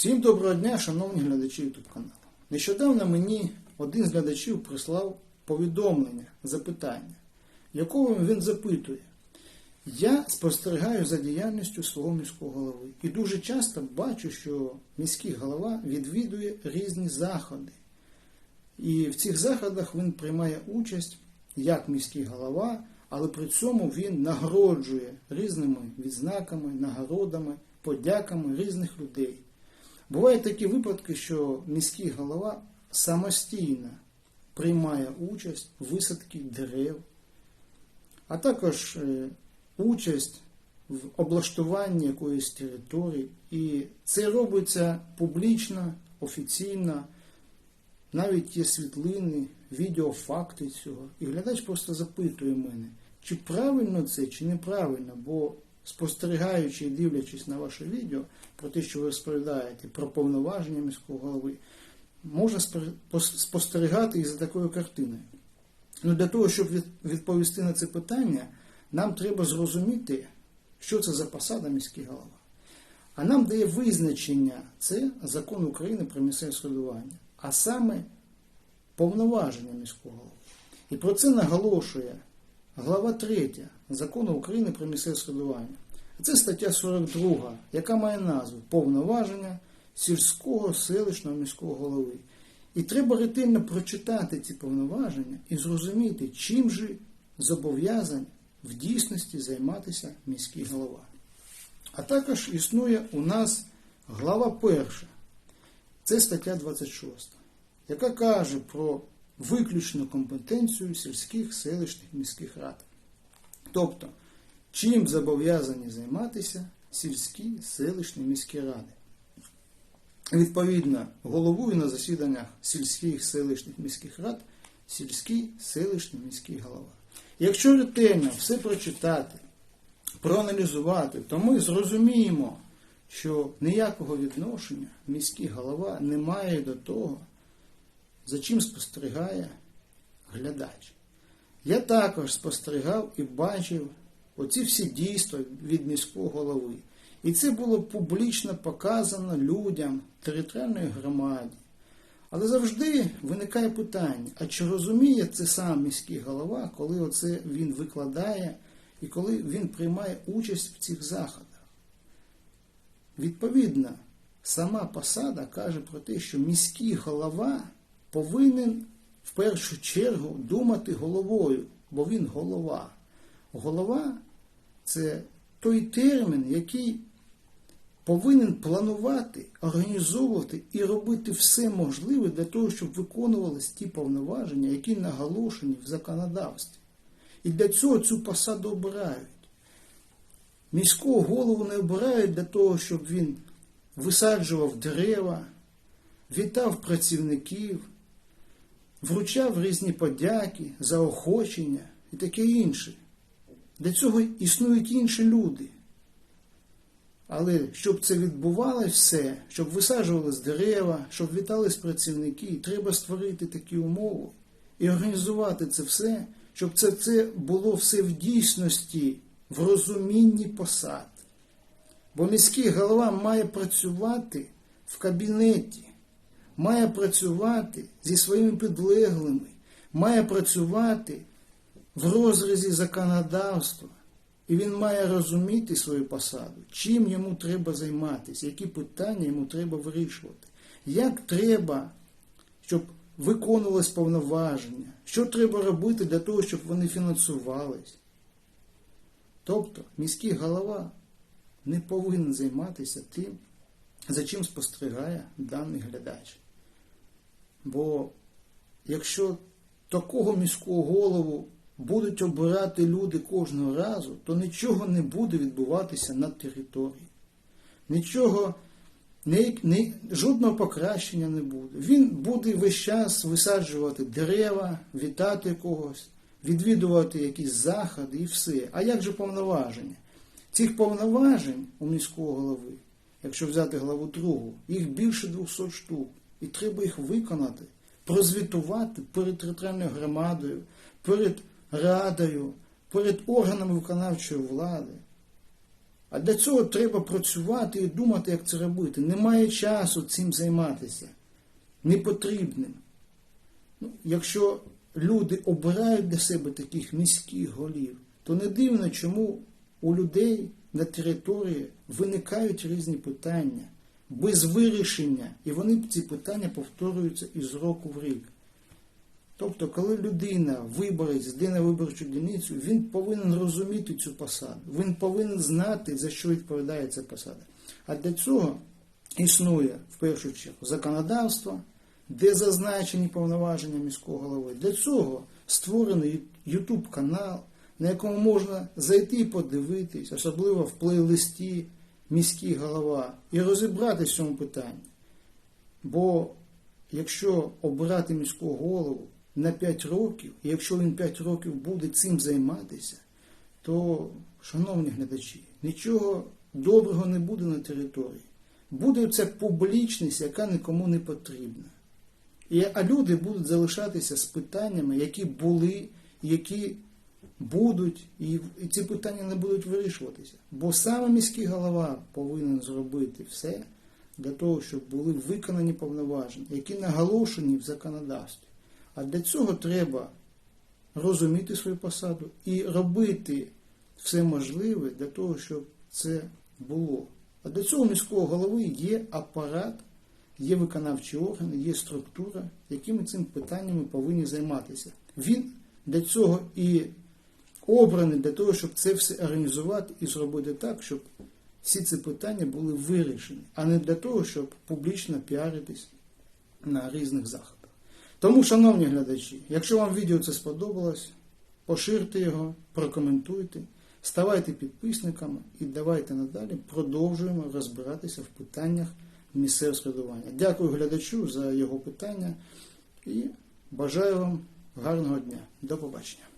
Всім доброго дня, шановні глядачі YouTube каналу. Нещодавно мені один з глядачів прислав повідомлення, запитання, в якому він запитує. Я спостерігаю за діяльністю свого міського голови і дуже часто бачу, що міський голова відвідує різні заходи. І в цих заходах він приймає участь як міський голова, але при цьому він нагороджує різними відзнаками, нагородами, подяками різних людей. Бувають такі випадки, що міський голова самостійно приймає участь в висадці дерев, а також е, участь в облаштуванні якоїсь території. І це робиться публічно, офіційно. Навіть є світлини, відеофакти цього. І глядач просто запитує мене, чи правильно це, чи неправильно, бо спостерігаючи і дивлячись на ваше відео про те, що ви розповідаєте про повноваження міського голови, можна спостерігати і за такою картиною. Ну, для того, щоб відповісти на це питання, нам треба зрозуміти, що це за посада міський голова. А нам дає визначення це закон України про місцеве самоврядування, а саме повноваження міського голови. І про це наголошує глава 3 закону України про місцеве самоврядування. Це стаття 42, яка має назву Повноваження сільського селищного міського голови. І треба ретельно прочитати ці повноваження і зрозуміти, чим же зобов'язаний в дійсності займатися міський голова. А також існує у нас глава перша, це стаття 26, яка каже про виключну компетенцію сільських селищних міських рад. Тобто, чим зобов'язані займатися сільські селищні міські ради. Відповідно, головує на засіданнях сільських селищних міських рад сільський селищний міський голова. Якщо ретельно все прочитати, проаналізувати, то ми зрозуміємо, що ніякого відношення міський голова не має до того, за чим спостерігає глядач. Я також спостерігав і бачив оці всі дійства від міського голови. І це було публічно показано людям територіальної громаді. Але завжди виникає питання, а чи розуміє це сам міський голова, коли оце він викладає і коли він приймає участь в цих заходах? Відповідно, сама посада каже про те, що міський голова повинен в першу чергу думати головою, бо він голова. Голова це той термін, який повинен планувати, організовувати і робити все можливе для того, щоб виконувалися ті повноваження, які наголошені в законодавстві. І для цього цю посаду обирають. Міського голову не обирають для того, щоб він висаджував дерева, вітав працівників, вручав різні подяки, заохочення і таке інше. Для цього існують інші люди. Але щоб це відбувалося все, щоб висаджувались дерева, щоб вітались працівники, треба створити такі умови і організувати це все, щоб це, це було все в дійсності, в розумінні посад. Бо міський голова має працювати в кабінеті, має працювати зі своїми підлеглими, має працювати в розрізі законодавства. І він має розуміти свою посаду, чим йому треба займатися, які питання йому треба вирішувати, як треба, щоб виконувалось повноваження, що треба робити для того, щоб вони фінансувались. Тобто міський голова не повинен займатися тим, за чим спостерігає даний глядач. Бо якщо такого міського голову будуть обирати люди кожного разу, то нічого не буде відбуватися на території. Нічого, ні, ні, жодного покращення не буде. Він буде весь час висаджувати дерева, вітати когось, відвідувати якісь заходи і все. А як же повноваження? Цих повноважень у міського голови, якщо взяти главу другу, їх більше 200 штук. І треба їх виконати, прозвітувати перед територіальною громадою, перед радою, перед органами виконавчої влади. А для цього треба працювати і думати, як це робити. Немає часу цим займатися. Не потрібним. Ну, якщо люди обирають для себе таких міських голів, то не дивно, чому у людей на території виникають різні питання без вирішення, і вони ці питання повторюються із року в рік. Тобто, коли людина виборець йде на виборчу дільницю, він повинен розуміти цю посаду, він повинен знати, за що відповідає ця посада. А для цього існує в першу чергу законодавство, де зазначені повноваження міського голови. Для цього створений YouTube канал, на якому можна зайти і подивитись, особливо в плейлисті міський голова, і розібратися в цьому питанні. Бо якщо обирати міського голову на 5 років, і якщо він 5 років буде цим займатися, то, шановні глядачі, нічого доброго не буде на території. Буде ця публічність, яка нікому не потрібна. І, а люди будуть залишатися з питаннями, які були, які будуть, і, ці питання не будуть вирішуватися. Бо саме міський голова повинен зробити все для того, щоб були виконані повноваження, які наголошені в законодавстві. А для цього треба розуміти свою посаду і робити все можливе для того, щоб це було. А для цього міського голови є апарат, є виконавчі органи, є структура, якими цим питаннями повинні займатися. Він для цього і обраний для того, щоб це все організувати і зробити так, щоб всі ці питання були вирішені, а не для того, щоб публічно піаритись на різних заходах. Тому, шановні глядачі, якщо вам відео це сподобалось, поширте його, прокоментуйте, ставайте підписниками і давайте надалі продовжуємо розбиратися в питаннях місцевого складування. Дякую глядачу за його питання і бажаю вам гарного дня. До побачення.